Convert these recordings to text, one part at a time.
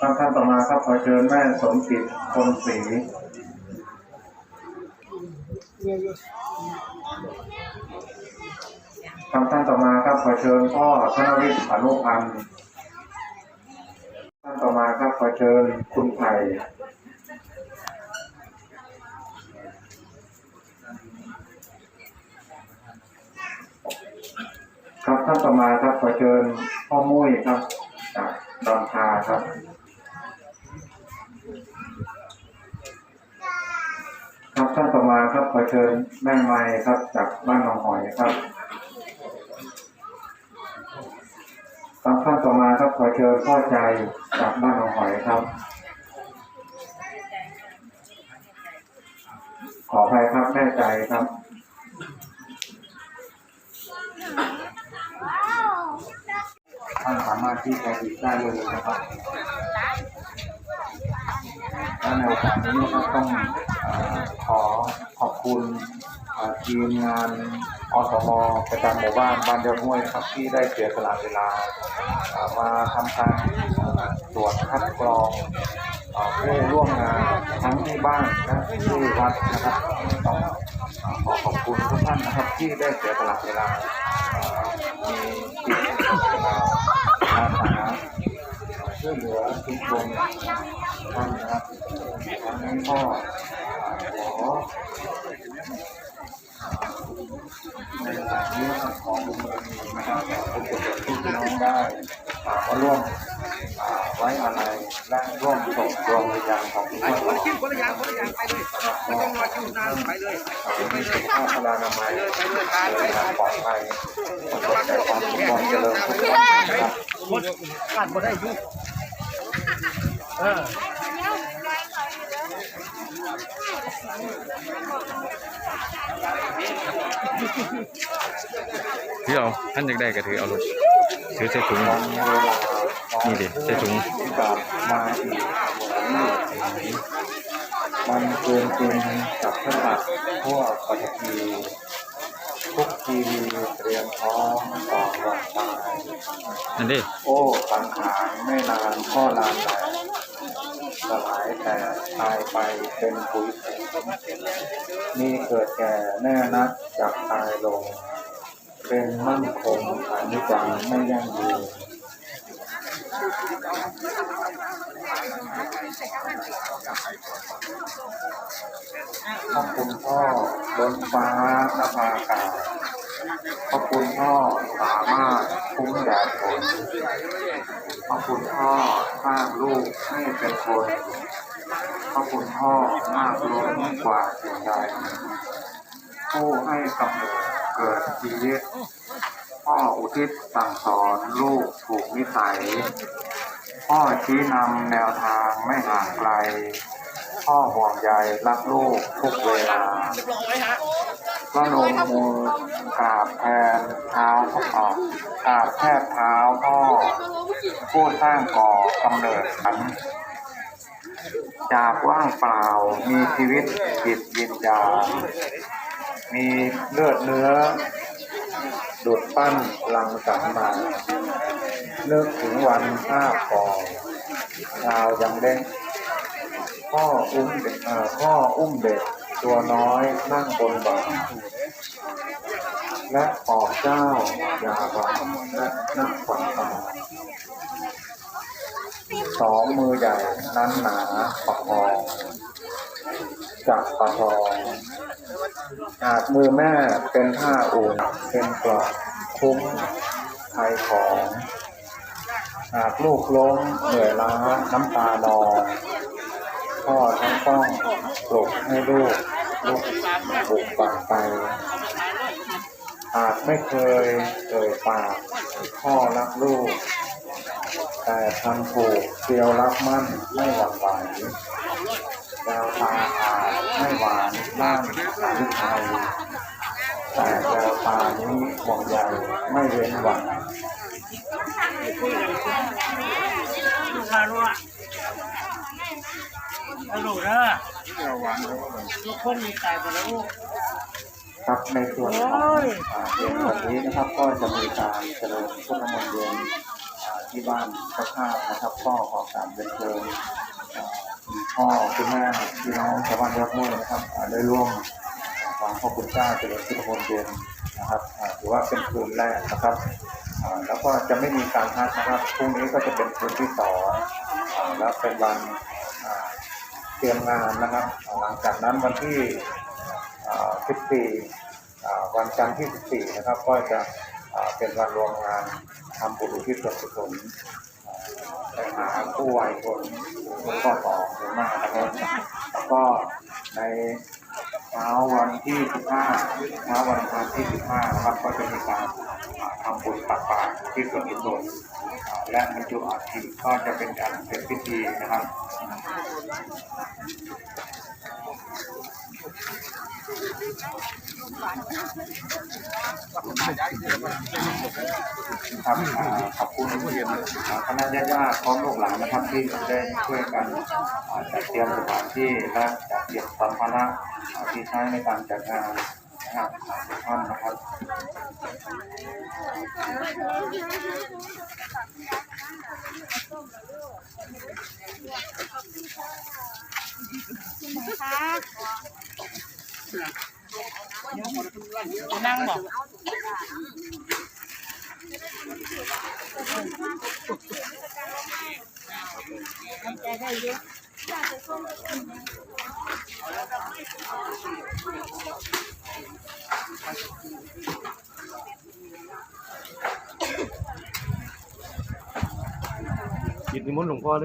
ครับท่านต่อมาครับขอเชิญแม่สมจิตคนศรีครับท่านต่อมาครับขอเชิญพ่อธนวิทย์อนุพันธ์ท่านต่อมาครับขอเชิญคุณไผ่ครับท่านต่อมาครับขอเชิญพ่อมุ้ยครับจากดอนคาครับท่านต่อมาครับขอ เชิญแม่ไม้ครับจากบ้านหนองหอยครับครับท่านต่อมาครับขอเชิญพ่อใจจากบ้านหนองหอยครับ ขออภัยครับแม่ใจครับท่านสามารถที่จะติดได้เลยนะครับ และในโอกาสนี้นะครับต้องอขอขอบคุณทีมงานอสมประจำหมู่บ้านบ้านเดียวห้วยครับที่ได้เสียสละเวลา มาทำการตรวจคัดกรองผู้ร่วมงานทั้งที่บ้านและที่วัดนะครับต้องขอขอบคุณทุกท่านนะครับที่ได้เสียสละเวลามีจิตอาสา ช่วยเหลือทุกคนท่านะครับวันนี้ก็ขอในโอกาสนี้นะครับขอบุญบารมีนะครับทุกคนที่พี่น้องได้อ่ามาร่วมอ่าไว้อาลัยและร่วมส่งดวงวิญญาณของทุกท่านคนละคิวคนละอย่างคนละอย่างไปเลยไม่ต้องรอคิวนานไปเลยมีสุขภาพพลานามัยเดินทางปลอดภัยประสบแต่ความสุขความเจริญทุกคนครับคนขาดบ่ได้ยุ่ เออถือเอาท่านอยากได้ก็ถือเอาลูกถือใส่ถุงนี่ดิใส่ถุงมาอีกมันเกินจริงกับพระตัดพวกปฏิที ทุกทีเตรียมพร้อมต่อวันตายนั่นดิโอ้สังขาไม่นานก็ลานแต่สลายแต่ตายไปเป็นปุ๋ยมีเกิดแก่แน่นักจากตายลง เป็นมั่นคงอนิจจังไม่ยั่งยืนขอบคุณพ่อบนฟ้านภาอากาศ ขอบคุณพ่อสามารถคุ้มแดดฝนขอบคุณพ่อสร้างลูกให้เป็นคนขอบคุณพ่อมากล้นกว่าสิ่งใดผู้ให้กำเนิดเกิดชีวิตพ่ออุทิศสั่งสอนลูกถูกนิสัย พ่อชี้นำแนวทางไม่ห่างไกล พ่อห่วงใยรักลูกทุกเวลา ก็ลงมือกราบแทนเท้าพ่อกราบแทบเท้าพ่อผู้สร้างก่อกำเนิดฉันจากว่างเปล่ามีชีวิตจิตวิญญาณมีเลือดเนื้อดุดปั้นลังสังมาเนึกถึงวันข้าบก่อนชาวยังเล็กพ่ออุ้มเด็กเอ่อพ่ออุ้มเด็ก ตัวน้อยนั่งบนบ่าและปอบเจ้ายาบาและนักขวัญตาสองมือใหญ่นั้นหนาประคองจับประคองอาจมือแม่เป็นท่าอุ่นเป็นกรอบคุ้มไทยของหากลูกล้มเหนื่อยล้าน้ำตานอง พ่อทั้งต้องปลุกให้ลูกลุกบุกปากไปอาจไม่เคยเอ่ยปากพ่อรักลูก แต่ทำถูกเดียวรักมั่นไม่หวั่นไหวแววตาอาจไม่หวานน่านสาวิไทยแต่แววตานี้ห่วงใยไม่เว้นหวังลูกค้ารู้อะ ฮัลโหลนะทุกคนมีตายหมดแล้วครับในส่วนของเย็นวันนี้นะครับก็จะมีการเจริญพุทธมนต์เย็นอ่าที่บ้านพระธาตุนะครับก็ขอกราบเรียนเชิญคุณพ่อคุณแม่พี่น้องชาวบ้านยอดม่วยนะครับได้ร่วมฟังพ่อคุณเจ้าเจริญพุทธมนต์เย็นนะครับถือว่าเป็นคืนแรกนะครับแล้วก็จะไม่มีการพักนะครับพรุ่งนี้ก็จะเป็นคืนที่สองแล้วเป็นวัน เตรียมงานนะครับ หลังจากนั้นวันที่ 14 วันจันทร์ที่ 14 นะครับ ก็จะเป็นวันรวมงานทำบุญทิศส่วนกุศลอ่าไปหาผู้วัยคนคนก็สองหรือมากนะครับแล้วก็ในเช้าวันที่ 15เช้าวันอังคารที่ 15นะครับก็จะมีการทำบุญตักบาตรที่ส่วนกุศลอ่า และบรรจุอาทิก็จะเป็นการเป็นพิธีนะครับครับขอบคุณอ่าคณะญาติๆพร้อมลูกหลานนะครับที่ได้ช่วยกันจัดเตรียมสถานที่และจัดเตรียมสัมภาระที่ใช้ในการจัดงาน นะครับท่อนนะครับนั่งบอก กินนิมนต์หลวงพ่อเล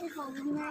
ยของแม่